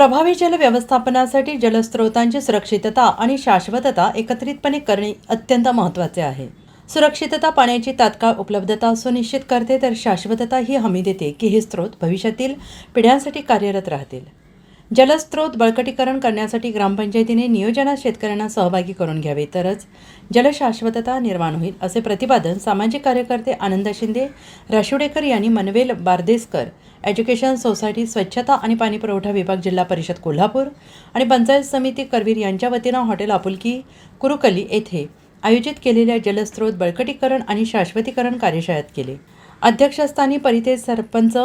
प्रभावी जल व्यवस्थापनासाठी जलस्रोतांची सुरक्षितता आणि शाश्वतता एकत्रितपणे करणे अत्यंत महत्त्वाचे आहे. सुरक्षितता पाण्याची तात्काळ उपलब्धता सुनिश्चित करते तर शाश्वतता ही हमी देते की हे स्रोत भविष्यातील पिढ्यांसाठी कार्यरत राहतील. जलस्रोत बळकटीकरण करण्यासाठी ग्रामपंचायतीने नियोजनात शेतकऱ्यांना सहभागी करून घ्यावे. तरच जलशाश्वतता निर्माण होईल असे प्रतिपादन सामाजिक कार्यकर्ते आनंद शिंदे राशुडेकर यांनी मनवेल बारदेसकर एज्युकेशन सोसायटी स्वच्छता आणि पाणी पुरवठा विभाग जिल्हा परिषद कोल्हापूर आणि पंचायत समिती करवीर यांच्या वतीनं हॉटेल आपुलकी कुरुकली येथे आयोजित केलेल्या जलस्रोत बळकटीकरण आणि शाश्वतीकरण कार्यशाळेत केले. अध्यक्षस्थानी परिते सरपंच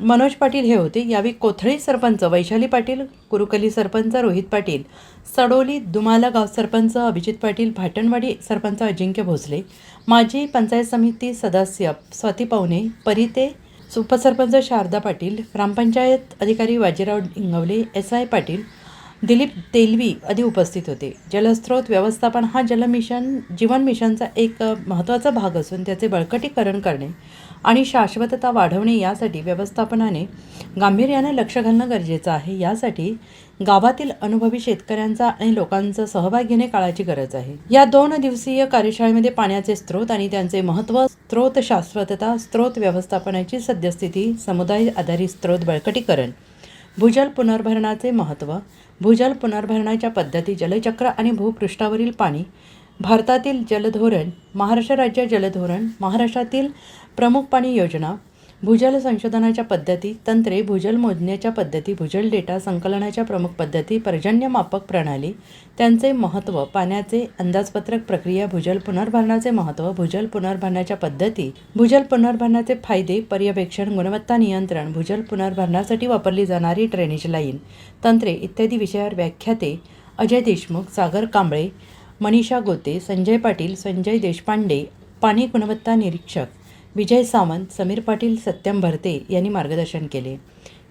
मनोज पाटील हे होते. यावेळी कोथळी सरपंच वैशाली पाटील कुरुकली सरपंच रोहित पाटील सडोली दुमाला गाव सरपंच अभिजित पाटील भाटणवाडी सरपंच अजिंक्य भोसले माजी पंचायत समिती सदस्य स्वाती पावणे परिते उपसरपंच शारदा पाटील ग्रामपंचायत अधिकारी बाजीराव इंगवले एस आय पाटील दिलीप तेलवी आधी उपस्थित होते. जलस्रोत व्यवस्थापन हा जलमिशन जीवन मिशनचा एक महत्त्वाचा भाग असून त्याचे बळकटीकरण करणे आणि शाश्वतता वाढवणे यासाठी व्यवस्थापनाने गांभीर्याने लक्ष घालणं गरजेचं आहे. यासाठी गावातील अनुभवी शेतकऱ्यांचा आणि लोकांचा सहभाग घेणे काळाची गरज आहे. या दोन दिवसीय कार्यशाळेमध्ये पाण्याचे स्रोत आणि त्यांचे महत्त्व स्रोत शाश्वतता स्रोत व्यवस्थापनाची सद्यस्थिती समुदाय आधारित स्रोत बळकटीकरण भूजल पुनर्भरणाचे महत्त्व भूजल पुनर्भरणाच्या पद्धती जलचक्र आणि भूपृष्ठावरील पाणी भारतातील जलधोरण महाराष्ट्र राज्य जलधोरण महाराष्ट्रातील प्रमुख पाणी योजना भूजल संशोधनाच्या पद्धती तंत्रे भूजल मोजण्याच्या पद्धती भूजल डेटा संकलनाच्या प्रमुख पद्धती पर्जन्यमापक प्रणाली त्यांचे महत्त्व पाण्याचे अंदाजपत्रक प्रक्रिया भूजल पुनर्भरणाचे महत्त्व भूजल पुनर्भरणाच्या पद्धती भूजल पुनर्भरणाचे फायदे पर्यवेक्षण गुणवत्ता नियंत्रण भूजल पुनर्भरणासाठी वापरली जाणारी ड्रेनेज लाईन तंत्रे इत्यादी विषयावर व्याख्याते अजय देशमुख सागर कांबळे मनीषा गोते संजय पाटील संजय देशपांडे पाणी गुणवत्ता निरीक्षक विजय सावंत समीर पाटील सत्यम भरते यांनी मार्गदर्शन केले.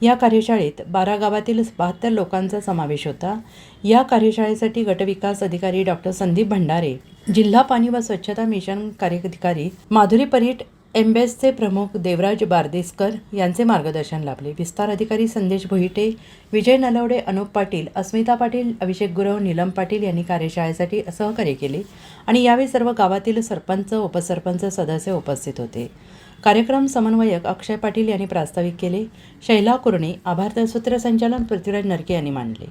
या कार्यशाळेत बारा गावातील बहात्तर लोकांचा समावेश होता. या कार्यशाळेसाठी गटविकास अधिकारी डॉक्टर संदीप भंडारे जिल्हा पाणी व स्वच्छता मिशन कार्यधिकारी माधुरी परीट एम्बेसचे प्रमुख देवराज बारदेसकर यांचे मार्गदर्शन लाभले. विस्तार अधिकारी संदेश भोईटे विजय नलवडे अनुप पाटील अस्मिता पाटील अभिषेक गुरव नीलम पाटील यांनी कार्यशाळेसाठी सहकार्य केले आणि यावेळी सर्व गावातील सरपंच उपसरपंच सदस्य उपस्थित होते. कार्यक्रम समन्वयक अक्षय पाटील यांनी प्रास्ताविक केले. शैला कुरणे आभार सूत्रसंचालन पृथ्वीराज नरके यांनी मांडले.